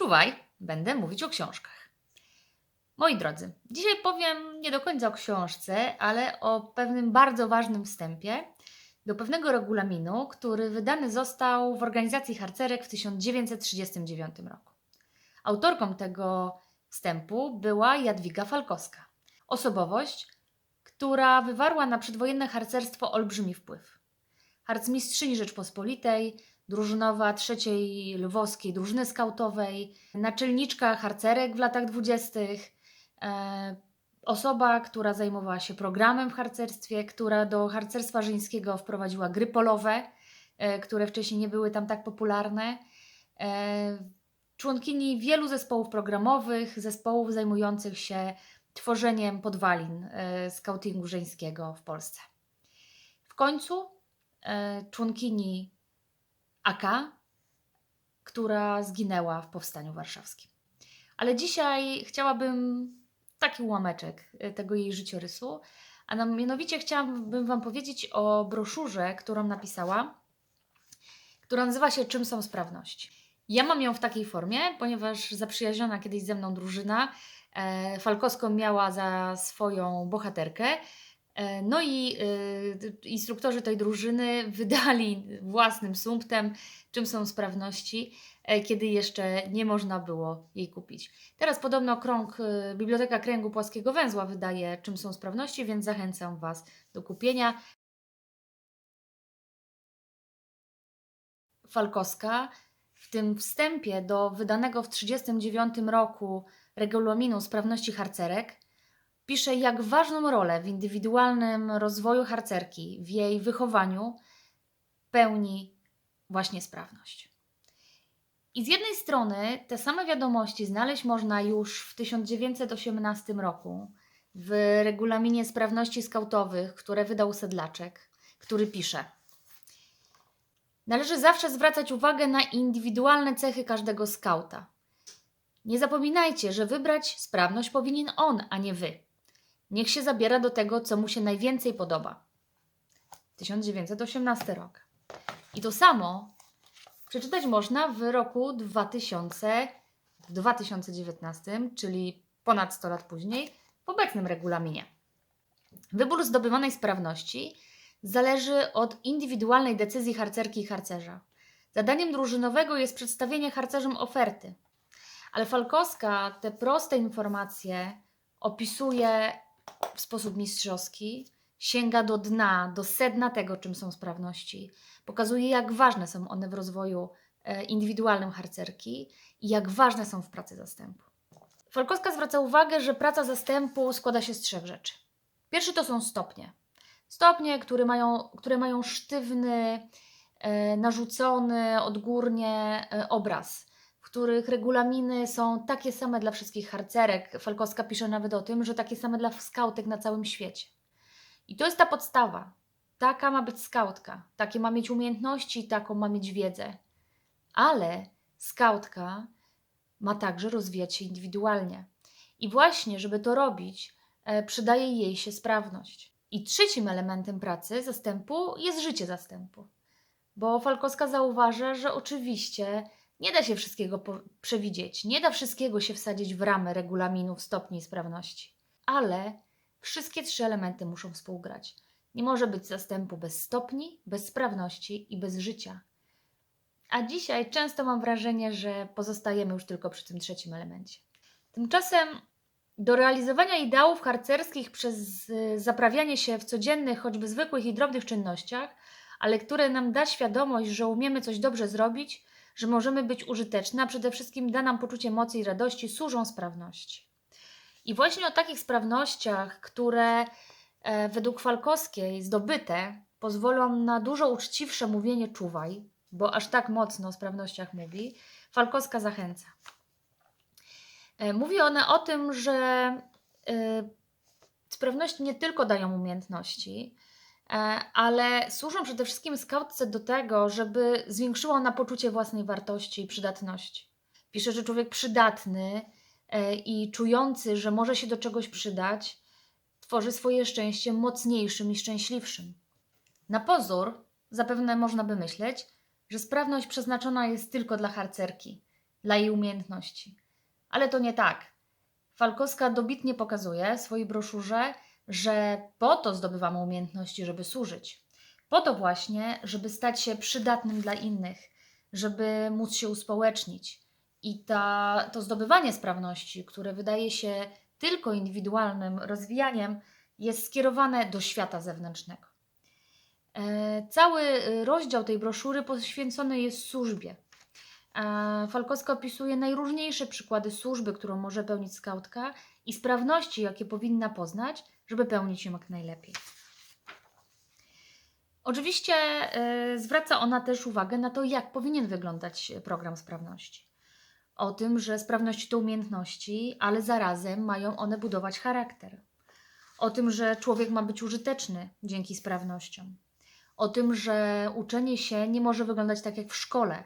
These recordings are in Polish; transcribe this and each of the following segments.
Czuwaj, będę mówić o książkach. Moi drodzy, dzisiaj powiem nie do końca o książce, ale o pewnym bardzo ważnym wstępie do pewnego regulaminu, który wydany został w organizacji harcerek w 1939 roku. Autorką tego wstępu była Jadwiga Falkowska. Osobowość, która wywarła na przedwojenne harcerstwo olbrzymi wpływ. Harcmistrzyni Rzeczpospolitej, drużynowa trzeciej lwowskiej drużyny skautowej, naczelniczka harcerek w latach dwudziestych, e, osoba, która zajmowała się programem w harcerstwie, która do harcerstwa żeńskiego wprowadziła gry polowe, e, które wcześniej nie były tam tak popularne. E, członkini wielu zespołów programowych, zespołów zajmujących się tworzeniem podwalin skautingu żeńskiego w Polsce. W końcu członkini AK, która zginęła w Powstaniu Warszawskim. Ale dzisiaj chciałabym taki ułameczek e, tego jej życiorysu, a nam- mianowicie chciałabym Wam powiedzieć o broszurze, którą napisała, która nazywa się Czym są sprawności. Ja mam ją w takiej formie, ponieważ zaprzyjaźniona kiedyś ze mną drużyna e, Falkowską miała za swoją bohaterkę. E, No i e, instruktorzy tej drużyny wydali własnym sumptem, czym są sprawności, e, kiedy jeszcze nie można było jej kupić. Teraz podobno krąg, Biblioteka Kręgu Płaskiego Węzła wydaje czym są sprawności, więc zachęcam Was do kupienia. Falkowska w tym wstępie do wydanego w 1939 roku regulaminu sprawności harcerek pisze, jak ważną rolę w indywidualnym rozwoju harcerki, w jej wychowaniu pełni właśnie sprawność. I z jednej strony te same wiadomości znaleźć można już w 1918 roku w regulaminie sprawności skautowych, które wydał Sedlaczek, który pisze – Należy zawsze zwracać uwagę na indywidualne cechy każdego skauta. Nie zapominajcie, że wybrać sprawność powinien on, a nie wy. Niech się zabiera do tego, co mu się najwięcej podoba. 1918 rok. I to samo przeczytać można w roku 2000, w 2019, czyli ponad 100 lat później, w obecnym regulaminie. Wybór zdobywanej sprawności zależy od indywidualnej decyzji harcerki i harcerza. Zadaniem drużynowego jest przedstawienie harcerzom oferty. Ale Falkowska te proste informacje opisuje w sposób mistrzowski, sięga do dna, do sedna tego, czym są sprawności. Pokazuje, jak ważne są one w rozwoju e, indywidualnym harcerki i jak ważne są w pracy zastępu. Falkowska zwraca uwagę, że praca zastępu składa się z trzech rzeczy. Pierwszy to są stopnie. Stopnie, które mają, które mają sztywny, e, narzucony odgórnie e, obraz, których regulaminy są takie same dla wszystkich harcerek. Falkowska pisze nawet o tym, że takie same dla skautek na całym świecie. I to jest ta podstawa. Taka ma być skautka, takie ma mieć umiejętności, taką ma mieć wiedzę. Ale skautka ma także rozwijać się indywidualnie. I właśnie, żeby to robić, e, przydaje jej się sprawność. I trzecim elementem pracy zastępu jest życie zastępu. Bo Falkowska zauważa, że oczywiście nie da się wszystkiego przewidzieć, nie da wszystkiego się wsadzić w ramę regulaminów stopni sprawności. Ale wszystkie trzy elementy muszą współgrać. Nie może być zastępu bez stopni, bez sprawności i bez życia. A dzisiaj często mam wrażenie, że pozostajemy już tylko przy tym trzecim elemencie. Tymczasem do realizowania ideałów harcerskich przez y, zaprawianie się w codziennych, choćby zwykłych i drobnych czynnościach, ale które nam da świadomość, że umiemy coś dobrze zrobić, że możemy być użyteczne, a przede wszystkim da nam poczucie mocy i radości, służą sprawności. I właśnie o takich sprawnościach, które e, według Falkowskiej zdobyte pozwolą na dużo uczciwsze mówienie czuwaj, bo aż tak mocno o sprawnościach mówi, Falkowska zachęca. E, Mówi ona o tym, że e, sprawności nie tylko dają umiejętności, ale służą przede wszystkim skautce do tego, żeby zwiększyła ona poczucie własnej wartości i przydatności. Pisze, że człowiek przydatny e, i czujący, że może się do czegoś przydać, tworzy swoje szczęście mocniejszym i szczęśliwszym. Na pozór zapewne można by myśleć, że sprawność przeznaczona jest tylko dla harcerki. dla jej umiejętności. Ale to nie tak. Falkowska dobitnie pokazuje w swojej broszurze, że po to zdobywamy umiejętności, żeby służyć. Po to właśnie, żeby stać się przydatnym dla innych, żeby móc się uspołecznić. I ta, to zdobywanie sprawności, które wydaje się tylko indywidualnym rozwijaniem, jest skierowane do świata zewnętrznego. E, Cały rozdział tej broszury poświęcony jest służbie. E, Falkowska opisuje najróżniejsze przykłady służby, którą może pełnić skautka i sprawności, jakie powinna poznać, żeby pełnić ją jak najlepiej. Oczywiście e, zwraca ona też uwagę na to, jak powinien wyglądać program sprawności. O tym, że sprawności to umiejętności, ale zarazem mają one budować charakter. O tym, że człowiek ma być użyteczny dzięki sprawnościom. O tym, że uczenie się nie może wyglądać tak jak w szkole,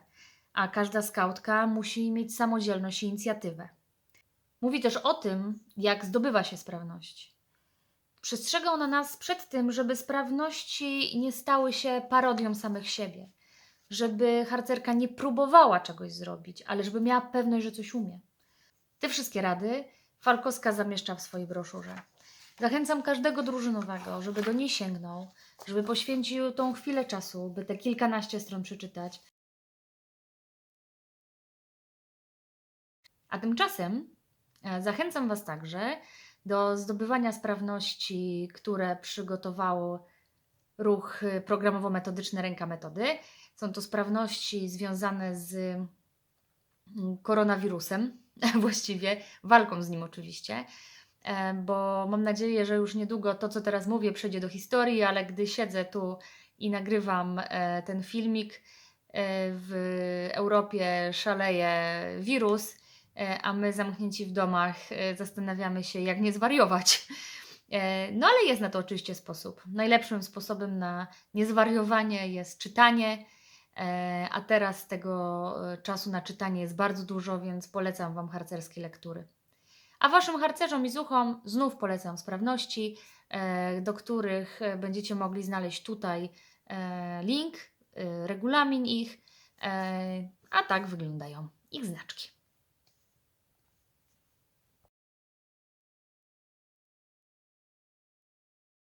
a każda skautka musi mieć samodzielność i inicjatywę. Mówi też o tym, jak zdobywa się sprawności. Przestrzega ona nas przed tym, żeby sprawności nie stały się parodią samych siebie, żeby harcerka nie próbowała czegoś zrobić, ale żeby miała pewność, że coś umie. Te wszystkie rady Falkowska zamieszcza w swojej broszurze. Zachęcam każdego drużynowego, żeby do niej sięgnął, żeby poświęcił tą chwilę czasu, by te kilkanaście stron przeczytać. A tymczasem e, zachęcam Was także do zdobywania sprawności, które przygotował ruch y, programowo-metodyczny Ręka Metody. Są to sprawności związane z mm, koronawirusem, właściwie walką z nim oczywiście, e, bo mam nadzieję, że już niedługo to, co teraz mówię, przejdzie do historii, ale gdy siedzę tu i nagrywam e, ten filmik, e, w Europie szaleje wirus, a my zamknięci w domach e, zastanawiamy się, jak nie zwariować. E, No ale jest na to oczywiście sposób. Najlepszym sposobem na niezwariowanie jest czytanie, e, a teraz tego e, czasu na czytanie jest bardzo dużo, więc polecam Wam harcerskie lektury. A Waszym harcerzom i zuchom znów polecam sprawności, e, do których e, będziecie mogli znaleźć tutaj e, link, e, regulamin ich, e, a tak wyglądają ich znaczki.